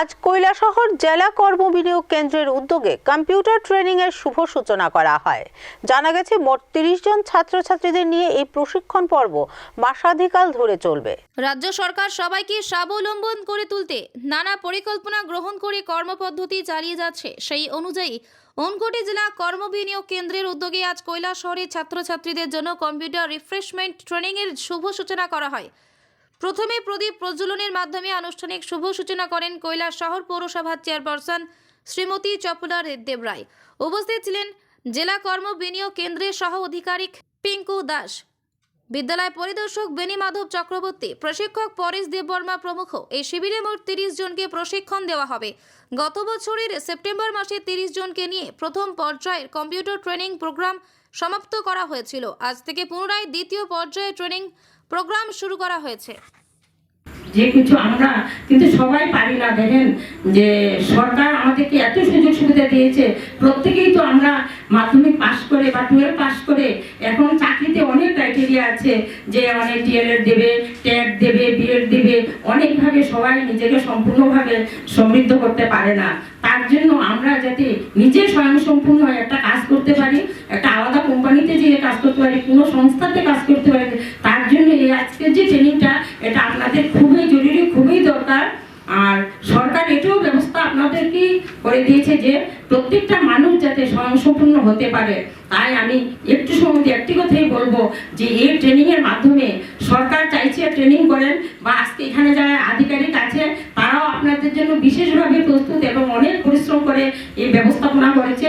আজ কৈলাসহর জেলা কর্মবিনিয়োগ কেন্দ্রের উদ্যোগে কম্পিউটার ট্রেনিং এর শুভ সূচনা করা হয়। জানা গেছে, মোট তিরিশ জন ছাত্রছাত্রীদের নিয়ে এই প্রশিক্ষণ পর্ব মাসাধিকাল ধরে চলবে। রাজ্য সরকার সবাইকে স্বাবলম্বন করে তুলতে নানা পরিকল্পনা গ্রহণ করে কর্মপদ্ধতি চালিয়ে যাচ্ছে। সেই অনুযায়ী ঊনকোটি জেলা কর্মবিনিয়োগ কেন্দ্রের উদ্যোগে আজ কৈলাসহরের ছাত্রছাত্রীদের জন্য কম্পিউটার রিফ্রেশমেন্ট ট্রেনিংয়ের শুভ সূচনা করা হয়। প্রথমে প্রদীপ প্রজ্বলনের মাধ্যমে আনুষ্ঠানিক শুভ সূচনা করেন কৈলাস শহর পৌরসভার চেয়ারপারসন শ্রীমতী চপলার দেবরায় উপস্থিত ছিলেন জেলা কর্ম বিনিয়োগ কেন্দ্রের সহ আধিকারিক পিঙ্কু দাস। বিদ্যালয় পরিদর্শক বেনি মাধব চক্রবর্তী, প্রশিক্ষক পরেশ দেববর্মা প্রমুখ। এই শিবিরে মোট তিরিশ জনকে প্রশিক্ষণ দেওয়া হবে। গত বছরের সেপ্টেম্বর মাসে তিরিশ জনকে নিয়ে প্রথম পর্যায়ের কম্পিউটার ট্রেনিং প্রোগ্রাম সমাপ্ত করা হয়েছিল। আজ থেকে পুনরায় দ্বিতীয় পর্যায়ে ট্রেনিং প্রোগ্রাম শুরু করা হয়েছে। যে কিছু আমরা কিন্তু সবাই পারি না, দেখেন যে সরকার আমাদেরকে এত সুযোগ সুবিধা দিয়েছে, প্রত্যেকেই তো আমরা মাধ্যমিক পাশ করে বা টুয়েলভ পাশ করে এখন চাকরিতে অনেক ক্রাইটেরিয়া আছে, যে অনেক ডিএলএড দেবে, টেট দেবে বিএড দেবে, অনেকভাবে সবাই নিজেকে সম্পূর্ণভাবে সমৃদ্ধ করতে পারে না। তার জন্য আমরা যাতে নিজে স্বয়ংসম্পূর্ণ হয়ে একটা কাজ করতে পারি, একটা আলাদা কোম্পানিতে যেয়ে কাজ করতে পারি, কোনো সংস্থাতে কাজ করতে আজকের যে ট্রেনিংটা এটা আপনাদের খুবই জরুরি, খুবই দরকার। আর সরকার এটাও ব্যবস্থা আপনাদেরকে করে দিয়েছে যে প্রত্যেকটা মানুষ যাতে স্বয়ংসম্পূর্ণ হতে পারে। তাই আমি একটু সময় একটি কথাই বলব যে এই ট্রেনিংয়ের মাধ্যমে সরকার চাইছে ট্রেনিং করেন বা আজকে এখানে যারা আধিকারিক আছে, তারাও আপনাদের জন্য বিশেষভাবে প্রস্তুত এবং অনেক পরিশ্রম করে এই ব্যবস্থাপনা করেছে।